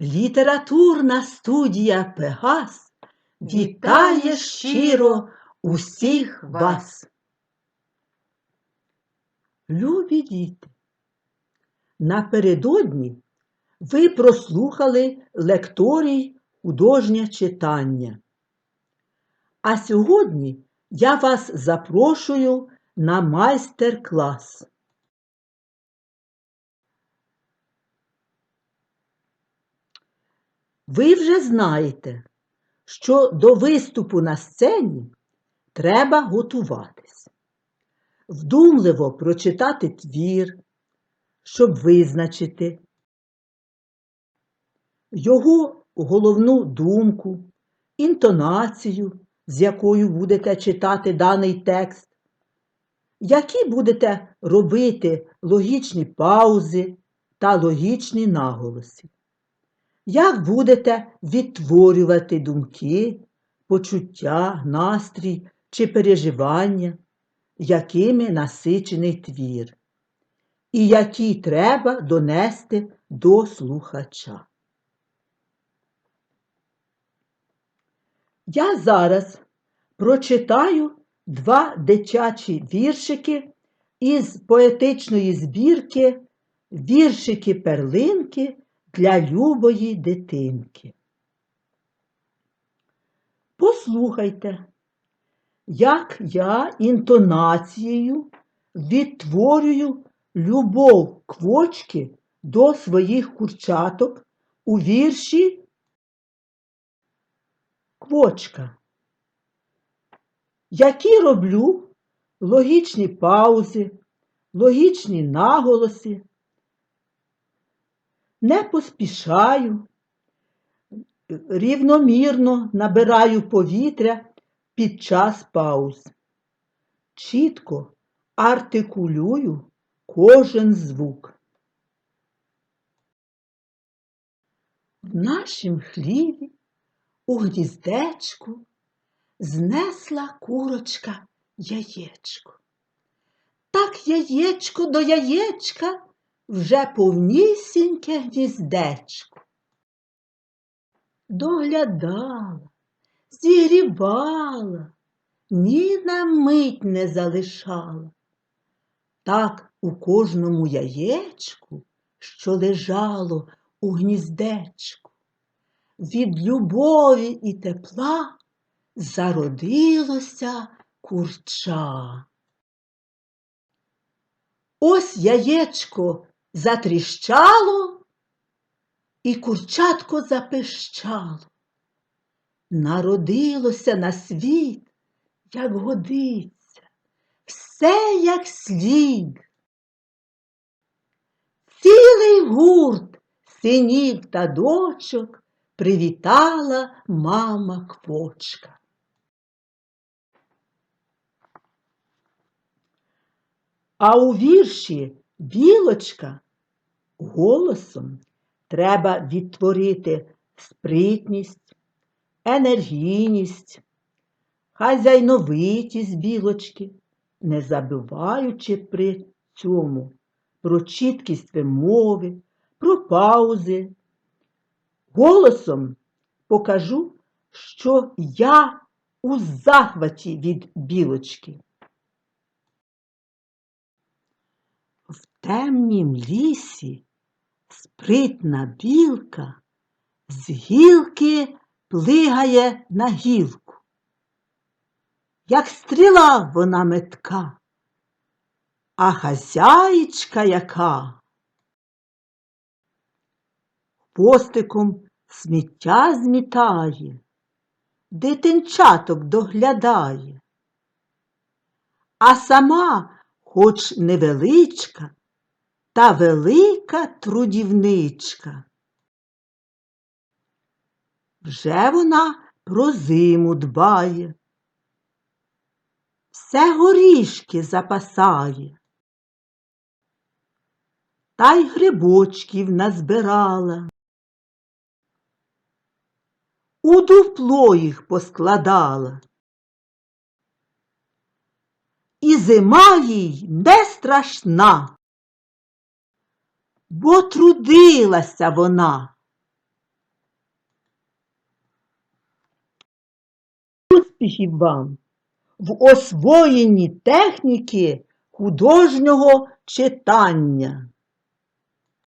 Літературна студія Пегас вітає щиро усіх вас. Любі діти, напередодні ви прослухали лекторій художнє читання. А сьогодні я вас запрошую на майстер-клас. Ви вже знаєте, що до виступу на сцені треба готуватись, вдумливо прочитати твір, щоб визначити його головну думку, інтонацію, з якою будете читати даний текст, які будете робити логічні паузи та логічні наголоси. Як будете відтворювати думки, почуття, настрій чи переживання, якими насичений твір, і які треба донести до слухача. Я зараз прочитаю два дитячі віршики із поетичної збірки Віршики-перлинки для любої дитинки. Послухайте, як я інтонацією відтворюю любов квочки до своїх курчаток у вірші Квочка. Які роблю логічні паузи, логічні наголоси, не поспішаю, рівномірно набираю повітря під час пауз. Чітко артикулюю кожен звук. В нашім хліві у гніздечку знесла курочка яєчко. Так яєчко до яєчка вже повнісіньке гніздечко. Доглядала, зігрівала, ні на мить не залишала. Так у кожному яєчку, що лежало у гніздечку, від любові і тепла зародилося курча. Ось яєчко затріщало, і курчатко запищало. Народилося на світ, як годиться, все як слід. Цілий гурт синів та дочок привітала мама квочка. А у вірші білочка голосом треба відтворити спритність, енергійність, хазяйновитість білочки, не забуваючи при цьому про чіткість вимови, про паузи. Голосом покажу, що я у захваті від білочки. В темнім лісі спритна білка з гілки плигає на гілку. Як стріла вона метка, а хазяїчка яка хвостиком сміття змітає, дитинчаток доглядає, а сама хоч невеличка, та велика трудівничка. Вже вона про зиму дбає, все горішки запасає, та й грибочків назбирала. У дупло їх поскладала. І зима їй не страшна, бо трудилася вона. Успіхів вам в освоєнні техніки художнього читання.